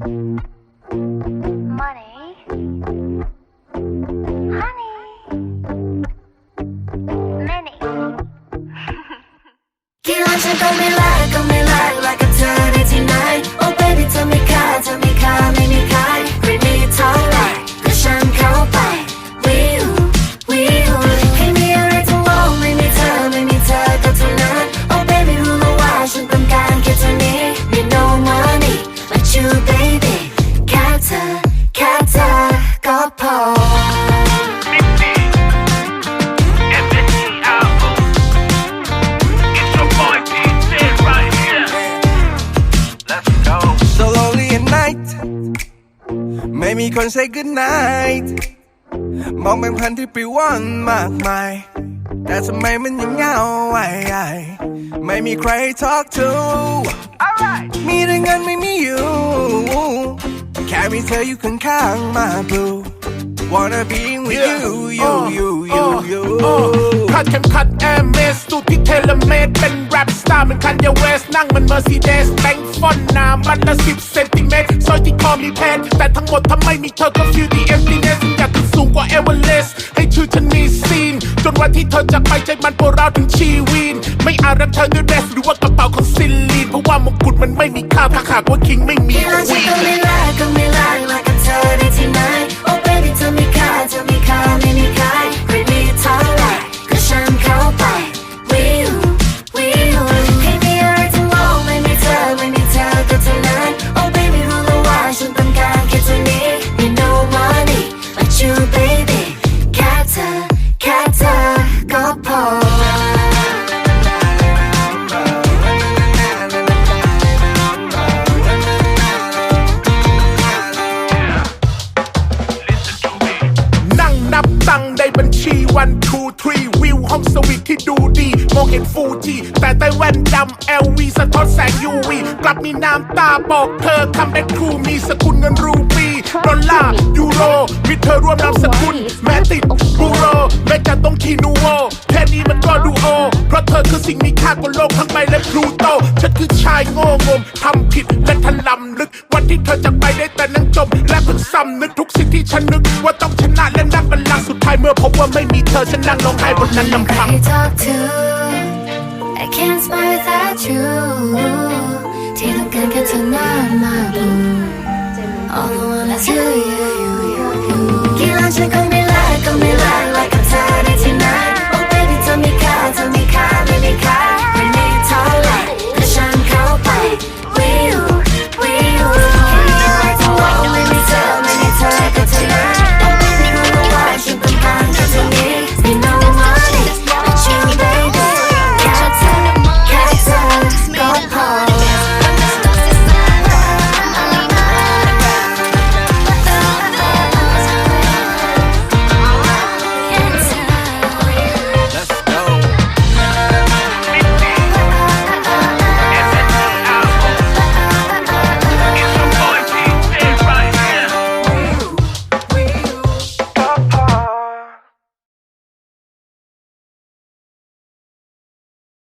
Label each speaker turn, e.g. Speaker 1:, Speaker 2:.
Speaker 1: thank you พอ
Speaker 2: Mixy and Missy album. It's your boy DJ right here. Let's go.
Speaker 3: So lonely at night ไม่มีคน say good night มองแบงค์พันที่ปลิวว่อนมากมาย แต่ทำไมมันยังเหงาไอ้ไอ้ไม่มีใคร talk to มีแต่เงินไม่มีอยู่ แค่มีเธออยู่ข้างๆมา blue wanna be with you you you you you
Speaker 4: คาดเข็มขัดแอร์เมสสูตรที่เทเลเมตเป็นแรปสตาร์เหมือนคันยาเวส นั่งเหมันเมอร์ซีเดสแบงค์ฟอนต์หนามันละสิบเซนติเมตรซอยที่คอมีเพนแต่ทั้งหมดทำไมมีเธอก็ฟิลดีเอ็มดีเนสอยากขึ้นสูงกว่าเอเวอเรสต์ให้ชื่อฉันมีซีน จนวันที่เธอจะไปใจมันปวดร้าวถึงชีวิน ไม่อาจรักเธอด้วยเดรสหรือว่ากระเป๋าของซิลลีนเพราะว่ามงกุฎมันไม่มีค่าถ้าหากว่าคิงไม่มี
Speaker 1: กี่วัน
Speaker 4: ค
Speaker 1: ฉั
Speaker 4: วี
Speaker 1: น
Speaker 4: น
Speaker 1: ก็ไม่รักก็ไม่รักรักกับเธอได้ที่ไหน
Speaker 4: บัญชีวันทูทรีวิวห้องสวีทที่ดูดี มองเห็นฟูจิแต่ใต้แว่นดำ LV สะท้อนแสง UV กลับมีน้ำตาบอกเธอคัมแบ็คครูมีสกุลเงินรูปีดอลลาร์ยูโรมีเธอร่วมนามสกุล แม้ติดบูโรแม้จะต้องคีนูโอแค่นี้มันก็ดูโอ เพราะเธอคือสิ่งมีค่ากว่าโลกทั้งใบและพลูโตฉันคือชายโง่งมทำผิดและทะลำลึก ที่เธอจากไปได้แต่นั่งจม และเพิ่งซ้ำนึกทุกสิ่งที่ฉันนึกว่าต้องชนะและนั่งบันลังสุดท้ายเมื่อพบว่าไม่มีเธอฉันนั่งร้องไห้บนนั้นลำพัง
Speaker 1: I talk to I can't smile without you ที่ต้องการแค่เธอหน้ามาบู All I wanna do you you you you กี่ล้านฉันคงไม่